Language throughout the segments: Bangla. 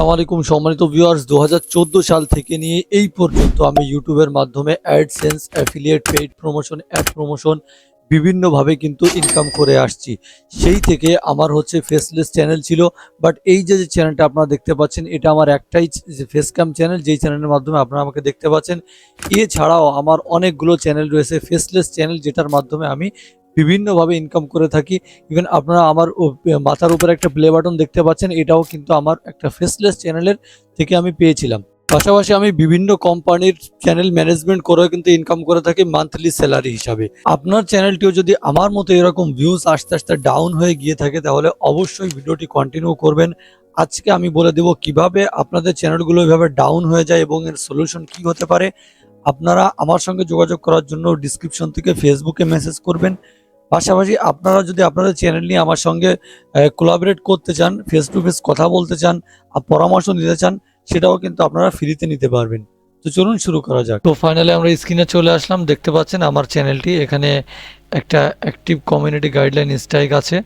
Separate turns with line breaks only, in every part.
আসসালামু আলাইকুম সম্মানিত ভিউয়ার্স দু হাজার চোদ্দ সাল থেকে নিয়ে এই পর্যন্ত আমি ইউটিউবের মাধ্যমে AdSense affiliate paid promotion ad promotion বিভিন্নভাবে কিন্তু ইনকাম করে আসছি। সেই থেকে আমার হচ্ছে ফেসলেস চ্যানেল ছিল বাট এই যে যে চ্যানেলটা আপনারা দেখতে পাচ্ছেন, এটা আমার একটাই ফেস ক্যাম চ্যানেল যেই চ্যানেলের মাধ্যমে আপনারা আমাকে দেখতে পাচ্ছেন। এছাড়াও আমার অনেকগুলো চ্যানেল রয়েছে ফেসলেস চ্যানেল যেটার মাধ্যমে আমি বিভিন্নভাবে ইনকাম করে থাকি। ইভেন আপনারা আমার মাথার উপরে একটা প্লে বাটন দেখতে পাচ্ছেন, এটাও কিন্তু আমার একটা ফেসলেস চ্যানেলের থেকে আমি পেয়েছিলাম। পাশাপাশি আমি বিভিন্ন কোম্পানির চ্যানেল ম্যানেজমেন্ট করেও কিন্তু ইনকাম করে থাকি মান্থলি স্যালারি হিসাবে। আপনার চ্যানেলটিও যদি আমার মতো এরকম ভিউজ আস্তে আস্তে ডাউন হয়ে গিয়ে থাকে, তাহলে অবশ্যই ভিডিওটি কন্টিনিউ করবেন। আজকে আমি বলে দেব কীভাবে আপনাদের চ্যানেলগুলো এভাবে ডাউন হয়ে যায় এবং এর সলিউশন কি হতে পারে। আপনারা আমার সঙ্গে যোগাযোগ করার জন্য ডিসক্রিপশন থেকে ফেসবুকে মেসেজ করবেন। পাশাপাশি আপনারা যদি আপনাদের চ্যানেল নিয়ে আমার সঙ্গে কোলাবরেট করতে চান ফেস টু ফেস কথা বলতে চান আর পরামর্শ নিতে চান, সেটাও কিন্তু আপনারা ফ্রিতে নিতে পারবেন। তো চলুন শুরু করা যাক। তো ফাইনালি আমরা স্ক্রিনে চলে আসলাম। দেখতে পাচ্ছেন আমার চ্যানেলটি এখানে একটা অ্যাক্টিভ কমিউনিটি গাইডলাইন স্ট্রাইক আছে।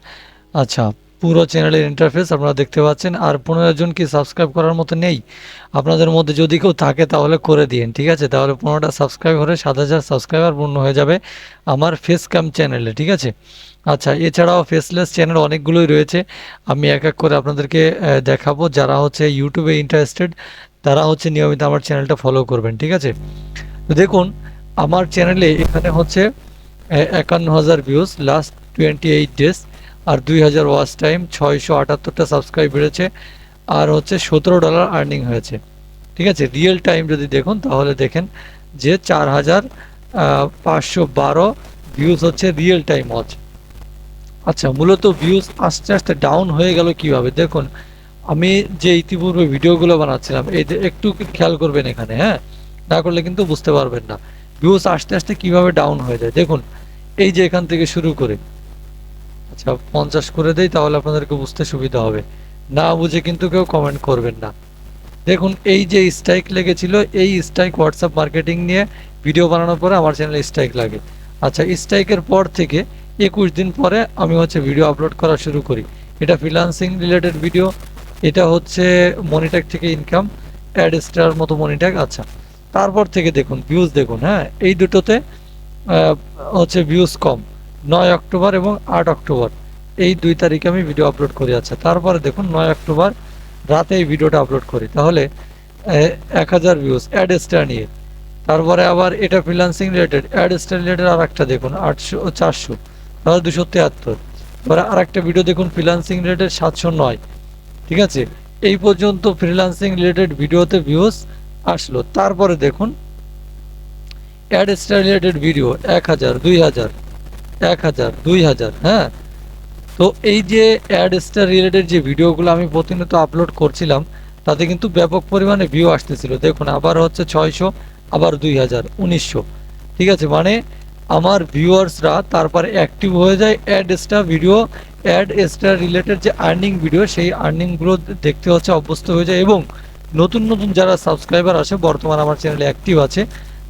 আচ্ছা পুরো চ্যানেলের ইন্টারফেস আপনারা দেখতে পাচ্ছেন। আর পনেরো জন কি সাবস্ক্রাইব করার মতো নেই? আপনাদের মধ্যে যদি কেউ থাকে তাহলে করে দিন ঠিক আছে? তাহলে পনেরোটা সাবস্ক্রাইব হলে সাত হাজার সাবস্ক্রাইবার পূর্ণ হয়ে যাবে আমার ফেস ক্যাম চ্যানেলে ঠিক আছে? আচ্ছা এছাড়াও ফেসলেস চ্যানেল অনেকগুলোই রয়েছে। আমি এক এক করে আপনাদেরকে দেখাবো। যারা হচ্ছে ইউটিউবে ইন্টারেস্টেড তারা হচ্ছে নিয়মিত আমার চ্যানেলটা ফলো করবেন, ঠিক আছে? তো দেখুন, আমার চ্যানেলে এখানে হচ্ছে একান্ন হাজার views last twenty eight days আর দুই হাজার ওয়াচ টাইম ছয়শো আটাত্তরটা সাবস্ক্রাইব বেড়েছে, আর হচ্ছে সতেরো ডলার আর্নিং হয়েছে। ঠিক আছে? রিয়েল টাইম যদি দেখুন, তাহলে দেখেন যে চার হাজার পাঁচশো বারো ভিউজ হচ্ছে রিয়েল টাইম ওয়াচ আচ্ছা মূলত ভিউজ আস্তে আস্তে ডাউন হয়ে গেল কীভাবে? দেখুন, আমি যে ইতিপূর্বে ভিডিওগুলো বানাচ্ছিলাম, এই একটু খেয়াল করবেন এখানে হ্যাঁ? না করলে কিন্তু বুঝতে পারবেন না। ভিউজ আস্তে আস্তে কীভাবে ডাউন হয়ে যায়? দেখুন, এই যে এখান থেকে শুরু করে আচ্ছা পঞ্চাশ করে দেই তাহলে আপনাদেরকে বুঝতে সুবিধা হবে। না বুঝে কিন্তু কেউ কমেন্ট করবেন না। দেখুন, এই যে স্ট্রাইক লেগেছিল, এই স্ট্রাইক হোয়াটসঅ্যাপ মার্কেটিং নিয়ে ভিডিও বানানোর পরে আমার চ্যানেলে স্ট্রাইক লাগে। আচ্ছা স্ট্রাইকের পর থেকে একুশ দিন পরে আমি হচ্ছে ভিডিও আপলোড করা শুরু করি। এটা ফ্রিলান্সিং রিলেটেড ভিডিও এটা হচ্ছে মনিট্যাগ থেকে ইনকাম অ্যাড স্টার মতো মনিট্যাগ আচ্ছা। তারপর থেকে দেখুন ভিউজ দেখুন হ্যাঁ? এই দুটোতে হচ্ছে ভিউজ কম। নয় অক্টোবর এবং আট অক্টোবর। এই দুই তারিখে আমি ভিডিও আপলোড করি। আচ্ছা তারপরে দেখুন, নয় অক্টোবর রাতে এই ভিডিওটা আপলোড করি। তাহলে এক হাজার ভিউজ অ্যাড স্টার নিয়ে। তারপরে আবার এটা freelancing related ad star related আর একটা দেখুন, আটশো চারশো, তাহলে দুশো তিয়াত্তর। এবার আর একটা ভিডিও দেখুন ফ্রিলান্সিং রিলেটেড সাতশো নয়। ঠিক আছে? এই পর্যন্ত ফ্রিলান্সিং রিলেটেড ভিডিওতে ভিউজ আসলো। তারপরে দেখুন অ্যাড স্টার রিলেটেড ভিডিও এক হাজার, দুই হাজার। এক হাজার, দুই হাজার হ্যাঁ? তো এই যে অ্যাড স্টার রিলেটেড যে ভিডিওগুলো আমি প্রতিনিয়ত আপলোড করছিলাম, তাতে কিন্তু ব্যাপক পরিমাণে ভিউ আসতেছিল। দেখুন, আবার হচ্ছে ছয়শো, আবার দুই হাজার, উনিশশো। ঠিক আছে? মানে আমার ভিউয়ার্সরা তারপরে অ্যাক্টিভ হয়ে যায় ad star video ad star related যে আর্নিং ভিডিও সেই আর্নিংগুলো দেখতে হচ্ছে অভ্যস্ত হয়ে যায় এবং নতুন নতুন যারা সাবস্ক্রাইবার আসে, বর্তমান আমার চ্যানেলে অ্যাক্টিভ আছে,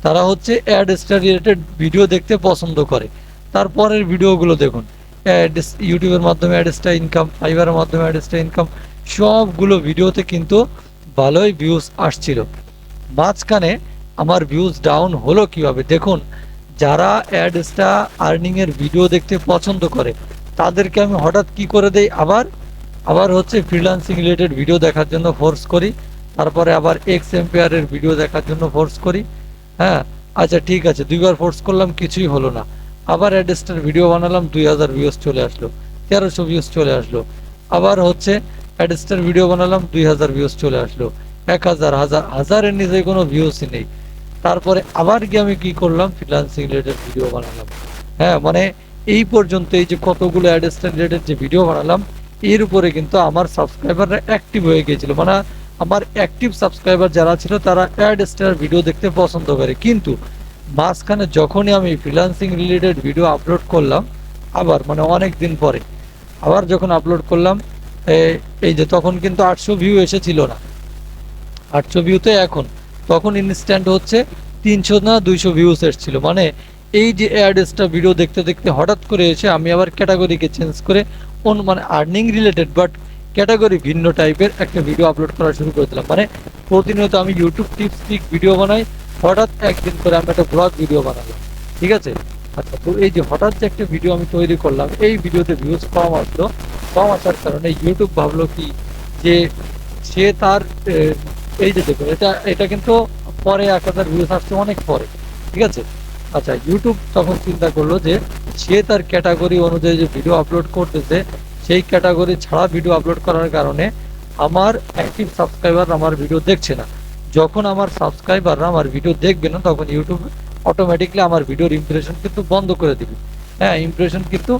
তারা হচ্ছে অ্যাড স্টার রিলেটেড ভিডিও দেখতে পছন্দ করে। তারপরের ভিডিওগুলো দেখুন। অ্যাড ইউটিউবের মাধ্যমে অ্যাড স্টার ইনকাম ফাইবারের মাধ্যমে অ্যাড স্টার ইনকাম সবগুলো ভিডিওতে কিন্তু ভালোই ভিউজ আসছিল। মাঝখানে আমার ভিউজ ডাউন হলো কীভাবে? দেখুন, যারা অ্যাডসটা আর্নিংয়ের ভিডিও দেখতে পছন্দ করে, তাদেরকে আমি হঠাৎ কি করে দেই? আবার আবার হচ্ছে ফ্রিল্যান্সিং রিলেটেড ভিডিও দেখার জন্য ফোর্স করি, তারপরে আবার এক্স এম্পেয়ারের ভিডিও দেখার জন্য ফোর্স করি। হ্যাঁ আচ্ছা ঠিক আছে, দুইবার ফোর্স করলাম, কিছুই হলো না। আবার অ্যাডেস্টার ভিডিও বানালাম, দুই হাজার ভিউজ চলে আসলো, তেরোশো ভিউজ চলে আসলো। আবার হচ্ছে অ্যাডেস্টার ভিডিও বানালাম, দুই হাজার ভিউজ চলে আসলো। এক হাজার হাজার, হাজারের নিচে কোনো ভিউজই নেই। তারপরে আবার গিয়ে আমি কি করলাম ফ্রিলান্সিং রিলেটেড ভিডিও বানালাম। হ্যাঁ মানে এই পর্যন্ত এই যে কতগুলো অ্যাডেস্টার রিলেটেড যে ভিডিও বানালাম, এর উপরে কিন্তু আমার সাবস্ক্রাইবাররা অ্যাক্টিভ হয়ে গিয়েছিল। মানে আমার অ্যাক্টিভ সাবস্ক্রাইবার যারা ছিল, তারা অ্যাড স্টার ভিডিও দেখতে পছন্দ করে। কিন্তু মাঝখানে যখনই আমি ফ্রিলান্সিং রিলেটেড ভিডিও আপলোড করলাম, আবার মানে অনেক দিন পরে, আবার যখন আপলোড করলাম এই যে তখন কিন্তু আটশো ভিউ এসেছিল না। আটশো ভিউতে এখন, তখন ইনস্ট্যান্ট হচ্ছে তিনশো না দুইশো ভিউস এসেছিল। মানে এই যে অ্যাডসটা ভিডিও দেখতে দেখতে হঠাৎ করে এসে আমি আবার ক্যাটাগরিকে চেঞ্জ করে অন মানে আর্নিং রিলেটেড বাট ক্যাটাগরি ভিন্ন টাইপের একটা ভিডিও আপলোড করা শুরু করে দিলাম। মানে প্রতিনিয়ত আমি ইউটিউব টিপস ভিডিও বানাই হঠাৎ একদিন করে আমি একটা ব্লগ ভিডিও বানালাম, ঠিক আছে? আচ্ছা তো এই যে হঠাৎ যে একটা ভিডিও আমি তৈরি করলাম, এই ভিডিওতে ভিউজ কম আসলো কম আসার কারণে ইউটিউব ভাবলো কি যে সে তার এই যে দেখুন, এটা এটা কিন্তু পরে এক হাজার ভিউজ আসছে অনেক পরে, ঠিক আছে? আচ্ছা ইউটিউব তখন চিন্তা করল যে সে তার ক্যাটাগরি অনুযায়ী যে ভিডিও আপলোড করতেছে, সেই ক্যাটাগরি ছাড়া ভিডিও আপলোড করার কারণে আমার অ্যাক্টিভ সাবস্ক্রাইবার আমার ভিডিও দেখছে না। যখন আমার সাবস্ক্রাইবাররা আমার ভিডিও দেখবে না, তখন ইউটিউব অটোমেটিকলি আমার ভিডিওর ইমপ্রেশন কিন্তু বন্ধ করে দিবে। হ্যাঁ ইমপ্রেশন কিন্তু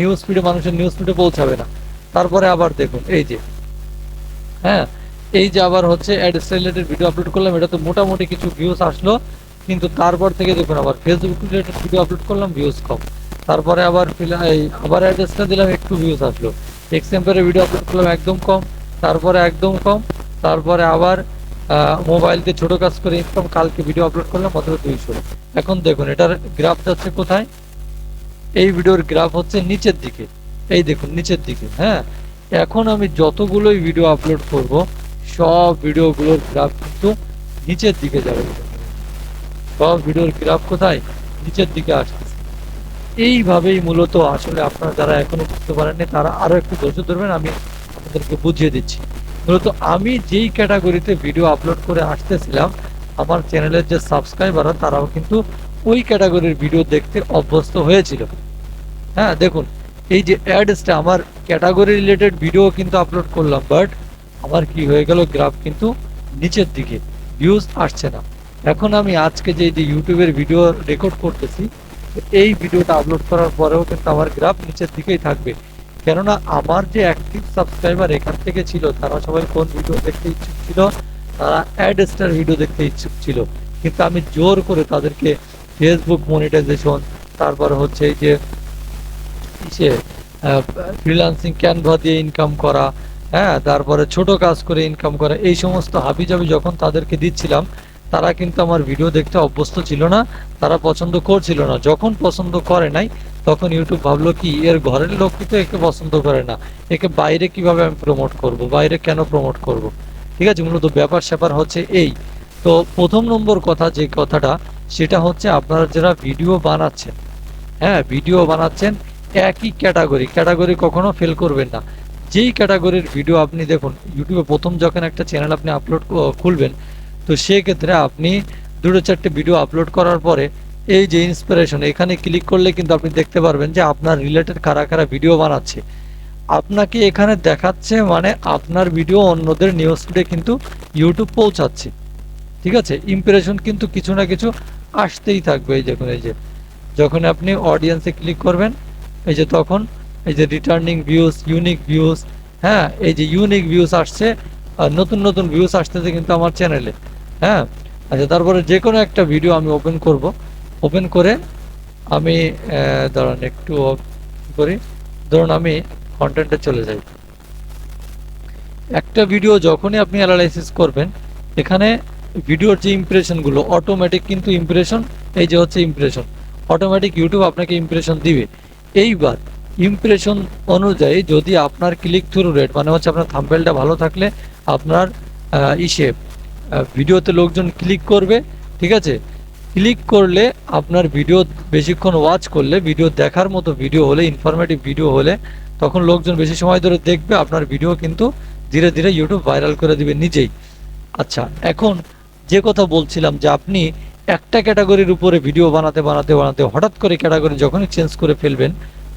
নিউজ ফিডে মানুষের নিউজ ফিডে পৌঁছাবে না। তারপরে আবার দেখুন, এই যে হ্যাঁ এই যে আবার হচ্ছে অ্যাড রিলেটেড ভিডিও আপলোড করলাম, এটা তো মোটামুটি কিছু ভিউজ আসলো, কিন্তু তারপর থেকে দেখুন, আবার ফেসবুক রিলেটেড ভিডিও আপলোড করলাম ভিউজ কম। তারপরে আবার আবার অ্যাড্রেসটা দিলাম, একটু ভিউজ আসলো। এক্সেম্পের ভিডিও আপলোড করলাম, একদম কম। তারপরে একদম কম। তারপরে আবার মোবাইল দিয়ে ছোট কাজ করে ইনকাম কালকে ভিডিও আপলোড করলাম, মাত্র দুইশো। এখন দেখুন, এটার গ্রাফ যাচ্ছে কোথায়? এই ভিডিওর গ্রাফ হচ্ছে নিচের দিকে। এই দেখুন, নিচের দিকে হ্যাঁ? এখন আমি যতগুলোই ভিডিও আপলোড করব, সব ভিডিওগুলোর গ্রাফ কিন্তু নিচের দিকে যাবে। সব ভিডিওর গ্রাফ কোথায়? নিচের দিকে আসতেছে। এইভাবেই মূলত আসলে আপনারা যারা এখনও বুঝতে পারেননি, তারা আরও একটু ধৈর্য ধরবেন, আমি আপনাদেরকে বুঝিয়ে দিচ্ছি। মূলত আমি যেই ক্যাটাগরিতে ভিডিও আপলোড করে আসতেছিলাম, আমার চ্যানেলের যে সাবস্ক্রাইবাররা তারাও কিন্তু ওই ক্যাটাগরির ভিডিও দেখতে অভ্যস্ত হয়েছিল। হ্যাঁ দেখুন, এই যে অ্যাডসটা আমার ক্যাটাগরি রিলেটেড ভিডিও কিন্তু আপলোড করলাম বাট আমার কি হয়ে গেল গ্রাফ কিন্তু নিচের দিকে ভিউজ আসছে না। এখন আমি আজকে যে যে ইউটিউবের ভিডিও রেকর্ড করতেছি, এই ভিডিওটা আপলোড করার পরেও কিন্তু আমার গ্রাফ নিচের দিকেই থাকবে। কেননা আমার যে অ্যাক্টিভ সাবস্ক্রাইবার এখান থেকে ছিল, তারা সবাই কোন ভিডিও দেখতে ইচ্ছুক ছিল, তারা অ্যাড স্টার ভিডিও দেখতে ইচ্ছুক ছিল। কিন্তু আমি জোর করে তাদেরকে ফেসবুক মনিটাইজেশন তারপর হচ্ছে যে ইসে ফ্রিল্যান্সিং ক্যানভা দিয়ে ইনকাম করা হ্যাঁ তারপরে ছোট কাজ করে ইনকাম করা, এই সমস্ত হাবিজাবি যখন তাদেরকে দিচ্ছিলাম, তারা কিন্তু আমার ভিডিও দেখতে অভ্যস্ত ছিল না, তারা পছন্দ করছিল না। যখন পছন্দ করে নাই তখন ইউটিউব ভাবলো কি, এর ঘরের লোক কিন্তু একে পছন্দ করে না। একে বাইরে কীভাবে আমি প্রমোট করব? বাইরে কেন প্রমোট করব? ঠিক আছে, মূলত ব্যাপার স্যাপার হচ্ছে এই। তো প্রথম নম্বর কথা, যে কথাটা, সেটা হচ্ছে আপনারা যারা ভিডিও বানাচ্ছেন হ্যাঁ ভিডিও বানাচ্ছেন, একই ক্যাটাগরি ক্যাটাগরি কখনো ফেল করবেন না। যেই ক্যাটাগরির ভিডিও আপনি দেখুন ইউটিউবে প্রথম যখন একটা চ্যানেল আপনি আপলোড খুলবেন, তো সেক্ষেত্রে আপনি দুটো চারটে ভিডিও আপলোড করার পরে এই যে ইন্সপিরেশন এখানে ক্লিক করলে কিন্তু আপনি দেখতে পারবেন যে আপনার রিলেটেড কারা কারা ভিডিও বানাচ্ছে। আপনাকে এখানে দেখাচ্ছে মানে আপনার ভিডিও অন্যদের নিউজ ফিডে কিন্তু ইউটিউব পৌঁছাচ্ছে। ঠিক আছে? ইমপ্রেশন কিন্তু কিছু না কিছু আসতেই থাকবে এই দেখুন, এই যে। যখন আপনি অডিয়েন্সে ক্লিক করবেন, এই যে তখন এই যে রিটার্নিং ভিউজ ইউনিক ভিউজ হ্যাঁ এই যে ইউনিক ভিউজ আসছে নতুন নতুন ভিউজ আসতেছে কিন্তু আমার চ্যানেলে হ্যাঁ? আচ্ছা তারপরে যে কোনো একটা ভিডিও আমি ওপেন করব। ওপেন করে আমি দাঁড়ান একটু off করি। ধরুন আমি কন্টেন্টে চলে যাই। একটা ভিডিও যখনই আপনি অ্যানালাইসিস করবেন, এখানে ভিডিওর যে ইমপ্রেশনগুলো অটোমেটিক কিন্তু ইমপ্রেশন এই যে হচ্ছে ইমপ্রেশন অটোমেটিক ইউটিউব আপনাকে ইমপ্রেশন দিবে। এইবার ইমপ্রেশন অনুযায়ী যদি আপনার ক্লিক থ্রু রেট মানে হচ্ছে আপনার থাম্বেলটা ভালো থাকলে আপনার ইসে ভিডিওতে লোকজন ক্লিক করবে, ঠিক আছে? ক্লিক করলে আপনার ভিডিও বেশিক্ষণ ওয়াচ করলে, ভিডিও দেখার মতো ভিডিও হলে ইনফরমেটিভ ভিডিও হলে, তখন লোকজন বেশি সময় ধরে দেখবে, আপনার ভিডিও কিন্তু ধীরে ধীরে ইউটিউব ভাইরাল করে দিবে নিজেই। আচ্ছা এখন যে কথা বলছিলাম যে আপনি একটা ক্যাটাগরির উপরে ভিডিও বানাতে বানাতে বানাতে হঠাৎ করে ক্যাটাগরি যখনই চেঞ্জ করে ফেলবেন,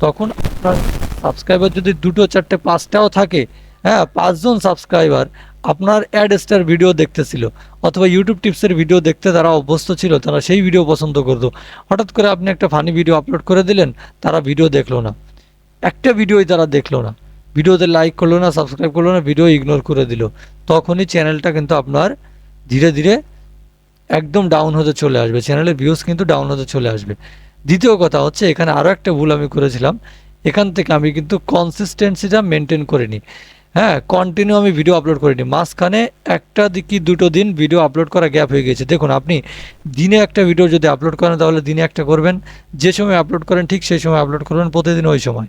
তখন আপনার সাবস্ক্রাইবার যদি দুটো, চারটে, পাঁচটাও থাকে হ্যাঁ পাঁচজন সাবস্ক্রাইবার আপনার অ্যাড স্টার ভিডিও দেখতেছিল, অথবা ইউটিউব টিপসের ভিডিও দেখতে তারা অভ্যস্ত ছিল, তারা সেই ভিডিও পছন্দ করতো। হঠাৎ করে আপনি একটা ফানি ভিডিও আপলোড করে দিলেন, তারা ভিডিও দেখল না। একটা ভিডিওই তারা দেখল না। ভিডিওতে লাইক করল না সাবস্ক্রাইব করল না ভিডিও ইগনোর করে দিল। তখনই চ্যানেলটা কিন্তু আপনার ধীরে ধীরে একদম ডাউন হতে চলে আসবে। চ্যানেলের ভিউজ কিন্তু ডাউন হতে চলে আসবে। দ্বিতীয় কথা হচ্ছে, এখানে আরও একটা ভুল আমি করেছিলাম। এখান থেকে আমি কিন্তু কনসিস্টেন্সিটা মেনটেন করিনি। হ্যাঁ কন্টিনিউ আমি ভিডিও আপলোড করিনি। মাঝখানে একটা কি দুটো দিন ভিডিও আপলোড করা গ্যাপ হয়ে গেছে। দেখুন, আপনি দিনে একটা ভিডিও যদি আপলোড করেন, তাহলে দিনে একটা করবেন। যে সময় আপলোড করেন, ঠিক সেই সময় আপলোড করবেন, প্রতিদিন ওই সময়।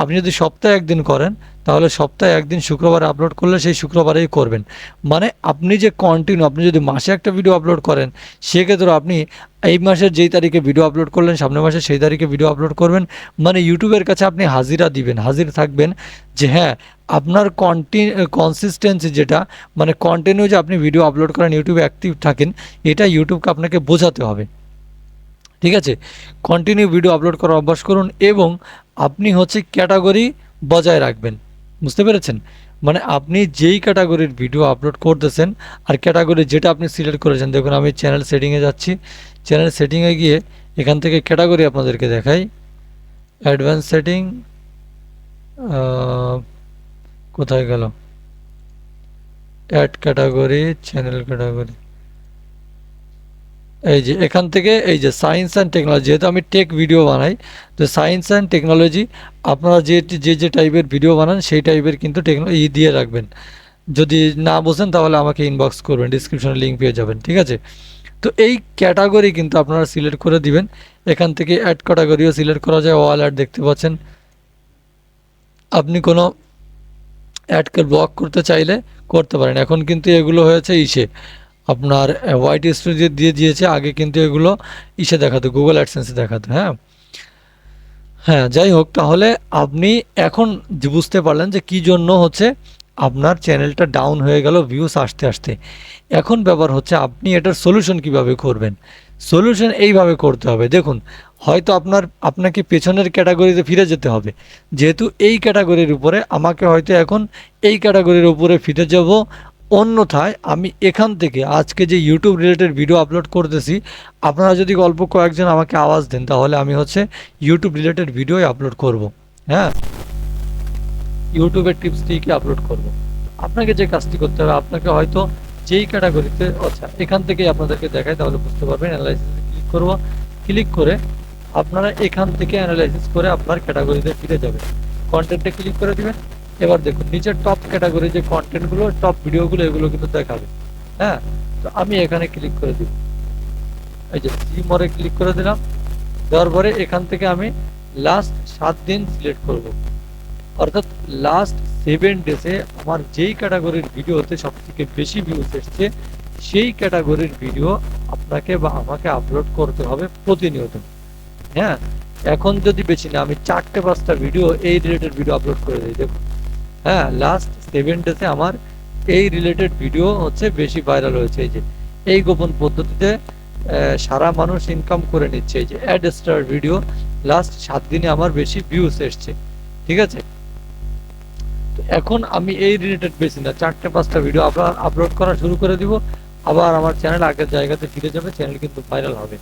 আপনি যদি সপ্তাহে একদিন করেন, তাহলে সপ্তাহে একদিন শুক্রবারে আপলোড করলে সেই শুক্রবারেই করবেন। মানে আপনি যে কন্টিনিউ আপনি যদি মাসে একটা ভিডিও আপলোড করেন, সেক্ষেত্রে আপনি এই মাসের যেই তারিখে ভিডিও আপলোড করলেন, সামনের মাসে সেই তারিখে ভিডিও আপলোড করবেন। মানে ইউটিউবের কাছে আপনি হাজিরা দিবেন, হাজির থাকবেন যে হ্যাঁ আপনার কন্টি কনসিস্টেন্সি যেটা মানে কন্টিনিউ যে আপনি ভিডিও আপলোড করেন ইউটিউবে অ্যাক্টিভ থাকেন, এটা ইউটিউবকে আপনাকে বোঝাতে হবে। ঠিক আছে? কন্টিনিউ ভিডিও আপলোড করার অভ্যাস করুন এবং আপনি হচ্ছে ক্যাটাগরি বজায় রাখবেন। বুঝতে পেরেছেন? মানে আপনি যেই ক্যাটাগরির ভিডিও আপলোড করতেছেন আর ক্যাটাগরি যেটা আপনি সিলেক্ট করেছেন, দেখুন আমি চ্যানেল সেটিংয়ে যাচ্ছি। চ্যানেল সেটিংয়ে গিয়ে এখান থেকে ক্যাটাগরি আপনাদেরকে দেখাই। অ্যাডভান্স সেটিং কোথায় গেল? অ্যাড ক্যাটাগরি চ্যানেল ক্যাটাগরি এই যে এখান থেকে এই যে সায়েন্স অ্যান্ড টেকনোলজি যেহেতু আমি টেক ভিডিও বানাই, তো সায়েন্স অ্যান্ড টেকনোলজি আপনারা যে যে যে টাইপের ভিডিও বানান, সেই টাইপের কিন্তু টেকনোলজি দিয়ে রাখবেন। যদি না বোঝেন, তাহলে আমাকে ইনবক্স করবেন ডিসক্রিপশনে লিঙ্ক পেয়ে যাবেন, ঠিক আছে? তো এই ক্যাটাগরি কিন্তু আপনারা সিলেক্ট করে দিবেন। এখান থেকে অ্যাড ক্যাটাগরিও সিলেক্ট করা যায় অল অ্যাড দেখতে পাচ্ছেন। আপনি কোনো অ্যাডকে ব্লক করতে চাইলে করতে পারেন। এখন কিন্তু এগুলো হয়েছে ইসে। আপনার হোয়াইট স্টুডিও দিয়ে দিয়েছে, আগে কিন্তু এগুলো ইসে দেখাতো গুগল অ্যাডসেন্সে দেখাতো হ্যাঁ? হ্যাঁ যাই হোক, তাহলে আপনি এখন বুঝতে পারলেন যে কী জন্য হচ্ছে আপনার চ্যানেলটা ডাউন হয়ে গেল ভিউস আসতে আসতে। এখন ব্যাপার হচ্ছে আপনি এটার সলিউশন কীভাবে করবেন? সলিউশন এইভাবে করতে হবে। দেখুন, হয়তো আপনার, আপনাকে পেছনের ক্যাটাগরিতে ফিরে যেতে হবে। যেহেতু এই ক্যাটাগরির উপরে আমাকে হয়তো এখন এই ক্যাটাগরির উপরে ফিরে যাব অন্যথায় আমি এখান থেকে আজকে যে ইউটিউব রিলেটেড ভিডিও আপলোড করতেছি, আপনারা যদি অল্প কয়েকজন আমাকে আওয়াজ দেন, তাহলে আমি হচ্ছে ইউটিউব রিলেটেড ভিডিওই আপলোড করব। হ্যাঁ? ইউটিউবের টিপস দিয়ে আপলোড করব? আপনাকে যে কাজটি করতে হবে, আপনাকে হয়তো যেই ক্যাটাগরিতে আচ্ছা এখান থেকেই আপনাদেরকে দেখায় তাহলে বুঝতে পারবেন অ্যানালাইসিসে ক্লিক করব। ক্লিক করে আপনারা এখান থেকে অ্যানালাইসিস করে আপনার ক্যাটাগরিতে ফিরে যাবেন। কন্টেন্টে ক্লিক করে দিবেন। এবার দেখুন, নিচের টপ ক্যাটাগরি যে কন্টেন্টগুলো টপ ভিডিওগুলো এগুলো কিন্তু দেখাবে। হ্যাঁ? তো আমি এখানে ক্লিক করে দিব এই যে সি মরে ক্লিক করে দিলাম। দেওয়ার পরে এখান থেকে আমি লাস্ট সাত দিন সিলেক্ট করব। অর্থাৎ লাস্ট সেভেন ডেসে আমার যেই ক্যাটাগরির ভিডিওতে সব থেকে বেশি ভিউজ এসছে, সেই ক্যাটাগরির ভিডিও আপনাকে বা আমাকে আপলোড করতে হবে প্রতিনিয়ত। হ্যাঁ? এখন যদি বেশি না, আমি চারটে পাঁচটা ভিডিও এই রিলেটেড ভিডিও আপলোড করে দিই। দেখুন হ্যাঁ লাস্ট সেভেন ডেসে আমার এই রিলেটেড ভিডিও হচ্ছে বেশি ভাইরাল হয়েছে, এই যে এই গোপন পদ্ধতিতে সারা মানুষ ইনকাম করে নিচ্ছে, এই যে অ্যাড স্টার ভিডিও লাস্ট সাত দিনে আমার বেশি ভিউস এসছে, ঠিক আছে? এখন আমি এই রিলেটেড বেশি না, চারটে পাঁচটা ভিডিও আবার আপলোড করা শুরু করে দিব, আবার আমার চ্যানেল আগের জায়গাতে ফিরে যাবে চ্যানেল কিন্তু ভাইরাল হবে।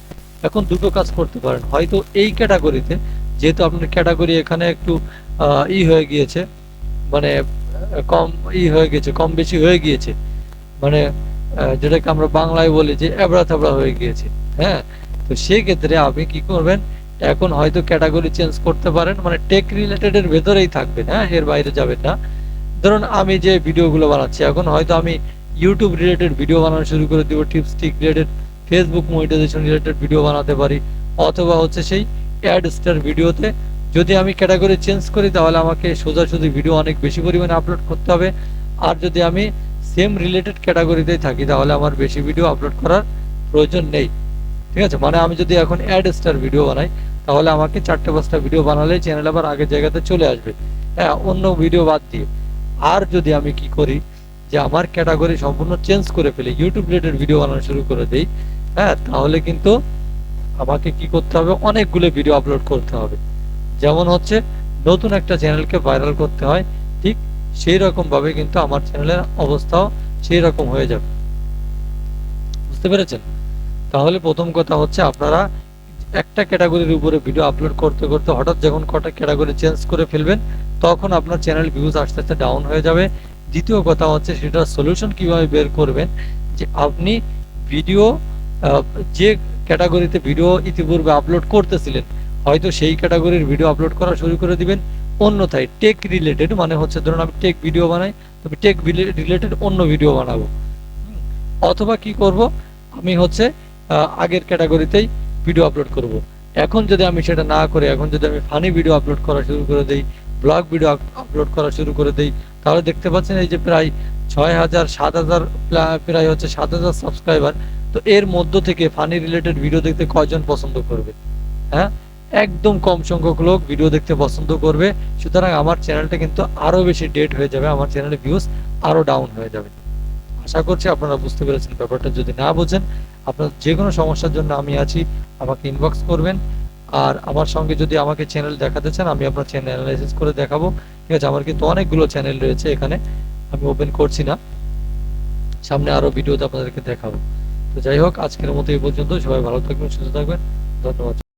এখন দুটো কাজ করতে পারেন, হয়তো এই ক্যাটাগরিতে যেহেতু আপনার ক্যাটাগরি এখানে একটু ই হয়ে গিয়েছে মানে কম ই হয়ে গেছে, কম বেশি হয়ে গিয়েছে। মানে যেটাকে আমরা বাংলায় বলি যে, এবড়া থাবড়া হয়ে গিয়েছে হ্যাঁ? তো সেই ক্ষেত্রে আপনি কি করবেন? এখন হয়তো ক্যাটাগরি চেঞ্জ করতে পারেন মানে টেক রিলেটেড এর ভেতরেই থাকবেন হ্যাঁ? এর বাইরে যাবেন না। ধরুন, আমি যে ভিডিওগুলো বানাচ্ছি, এখন হয়তো আমি ইউটিউব রিলেটেড ভিডিও বানানো শুরু করে দিব tips tick related Facebook monetization related video বানাতে পারি, অথবা হচ্ছে সেই অ্যাড স্টার ভিডিওতে যদি আমি ক্যাটাগরি চেঞ্জ করি, তাহলে আমাকে সোজাসুজি ভিডিও অনেক বেশি পরিমাণে আপলোড করতে হবে। আর যদি আমি সেম রিলেটেড ক্যাটাগরিতেই থাকি, তাহলে আমার বেশি ভিডিও আপলোড করার প্রয়োজন নেই। ঠিক আছে? মানে আমি যদি এখন অ্যাড স্টার ভিডিও বানাই, তাহলে আমাকে চারটে পাঁচটা ভিডিও বানালে চ্যানেল আবার আগের জায়গাতে চলে আসবে। হ্যাঁ অন্য ভিডিও বাদ দিয়ে। আর যদি আমি কি করি, যে আমার ক্যাটাগরি সম্পূর্ণ চেঞ্জ করে ফেলি ইউটিউব রিলেটেড ভিডিও বানানো শুরু করে দেই হ্যাঁ তাহলে কিন্তু আমাকে কি করতে হবে? অনেকগুলো ভিডিও আপলোড করতে হবে। যেমন হচ্ছে, নতুন একটা চ্যানেলকে ভাইরাল করতে হয়, ঠিক সেই রকম ভাবে কিন্তু আমার চ্যানেলের অবস্থাও সেই রকম হয়ে যাবে। বুঝতে পেরেছেন? তাহলে প্রথম কথা হচ্ছে আপনারা একটা ক্যাটাগরির উপরে ভিডিও আপলোড করতে করতে হঠাৎ যখন কটা ক্যাটাগরি চেঞ্জ করে ফেলবেন, তখন আপনার চ্যানেল ভিউজ আস্তে আস্তে ডাউন হয়ে যাবে। দ্বিতীয় কথা হচ্ছে সেটার সলিউশন কীভাবে বের করবেন, যে আপনি ভিডিও যে ক্যাটাগরিতে ভিডিও ইতিপূর্বে আপলোড করতেছিলেন হয়তো সেই ক্যাটাগরির ভিডিও আপলোড করা শুরু করে দিবেন অন্যথায় টেক রিলেটেড মানে হচ্ছে ধরুন আমি টেক ভিডিও বানাই তবে টেক রিলেটেড অন্য ভিডিও বানাবো। অথবা কি করব? আমি হচ্ছে আগের ক্যাটাগরিতেই ভিডিও আপলোড করব। এখন যদি আমি সেটা না করে, এখন যদি আমি ফানি ভিডিও আপলোড করা শুরু করে দিই ব্লগ ভিডিও আপলোড করা শুরু করে দেই, তাহলে দেখতে পাচ্ছেন এই যে প্রায় ছয় হাজার, সাত হাজার প্রায় হচ্ছে সাত হাজার সাবস্ক্রাইবার তো এর মধ্য থেকে ফানি রিলেটেড ভিডিও দেখতে কয়জন পছন্দ করবে? হ্যাঁ? একদম কম সংখ্যক লোক ভিডিও দেখতে পছন্দ করবে। সুতরাং আমার চ্যানেলটা কিন্তু আরও বেশি ডেট হয়ে যাবে, আমার চ্যানেলের ভিউজ আরও ডাউন হয়ে যাবে। আশা করছি আপনারা বুঝতে পেরেছেন ব্যাপারটা। যদি না বোঝেন, আপনার যে কোনো সমস্যার জন্য আমি আছি, আমাকে ইনবক্স করবেন। আর আমার সঙ্গে যদি আমাকে চ্যানেল দেখাতে চান, আমি আপনার চ্যানেল অ্যানালাইসিস করে দেখাবো। ঠিক আছে, আমার কিন্তু অনেকগুলো চ্যানেল রয়েছে এখানে, আমি ওপেন করছি না। সামনে আরও ভিডিওতে আপনাদেরকে দেখাবো। তো যাই হোক, আজকের মতো এই পর্যন্ত। সবাই ভালো থাকবেন, সুস্থ থাকবেন। ধন্যবাদ।